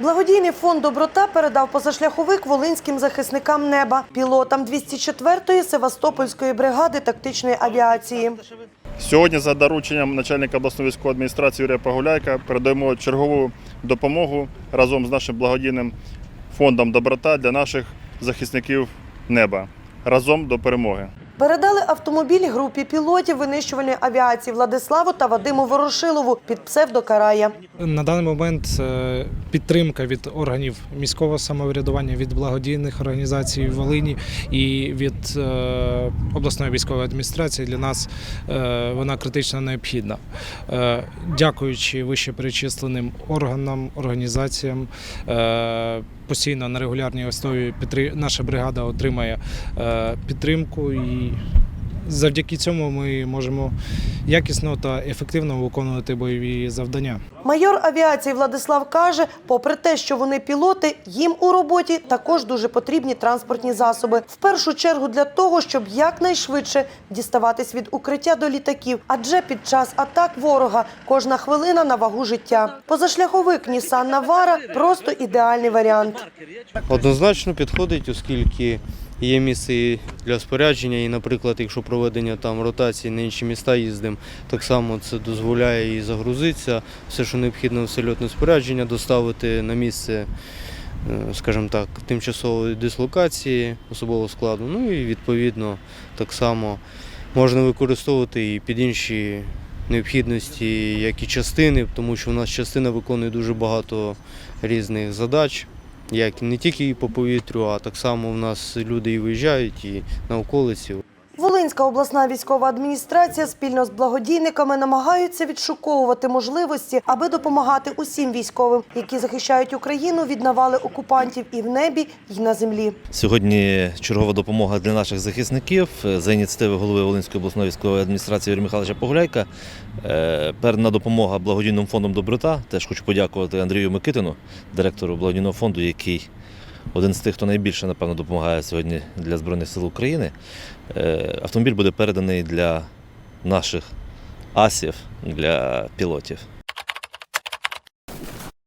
Благодійний фонд Доброта передав позашляховик волинським захисникам неба, пілотам 204-ї Севастопольської бригади тактичної авіації. Сьогодні за дорученням начальника обласної військової адміністрації Юрія Погуляйка передаємо чергову допомогу разом з нашим благодійним фондом Доброта для наших захисників неба. Разом до перемоги. Передали автомобіль групі пілотів винищувальної авіації Владиславу та Вадиму Ворошилову під псевдокарая. На даний момент е, підтримка від органів міського самоврядування, від благодійних організацій в Волині і від е, обласної військової адміністрації для нас е, вона критично необхідна. Дякуючи вищеперечисленим органам, організаціям, постійно на регулярній основі наша бригада отримає е, підтримку і. Завдяки цьому ми можемо якісно та ефективно виконувати бойові завдання. Майор авіації Владислав каже, попри те, що вони пілоти, їм у роботі також дуже потрібні транспортні засоби. В першу чергу для того, щоб якнайшвидше діставатись від укриття до літаків, адже під час атак ворога кожна хвилина на вагу життя. Позашляховик Нісан Навара просто ідеальний варіант. Однозначно підходить, оскільки є місце і для спорядження, і, наприклад, якщо проведення там ротації на інші міста їздимо, так само це дозволяє і загрузитися, все, що необхідно, все льотне спорядження, доставити на місце, е, скажімо так, тимчасової дислокації особового складу. Ну і відповідно так само можна використовувати і під інші необхідності, як і частини, тому що у нас частина виконує дуже багато різних задач як не тільки по повітрю, а так само в нас люди і виїжджають і на околиці. Волинська обласна військова адміністрація спільно з благодійниками намагаються відшуковувати можливості, аби допомагати усім військовим, які захищають Україну від навали окупантів і в небі, і на землі. Сьогодні чергова допомога для наших захисників за ініціативи голови Волинської обласної військової адміністрації Юрія Михайловича Погуляйка. Е, Передана допомога благодійним фондом Доброта. Теж хочу подякувати Андрію Микитину, директору благодійного фонду, який один з тих, хто найбільше напевно допомагає сьогодні для Збройних сил України. Е, Автомобіль буде переданий для наших асів, для пілотів.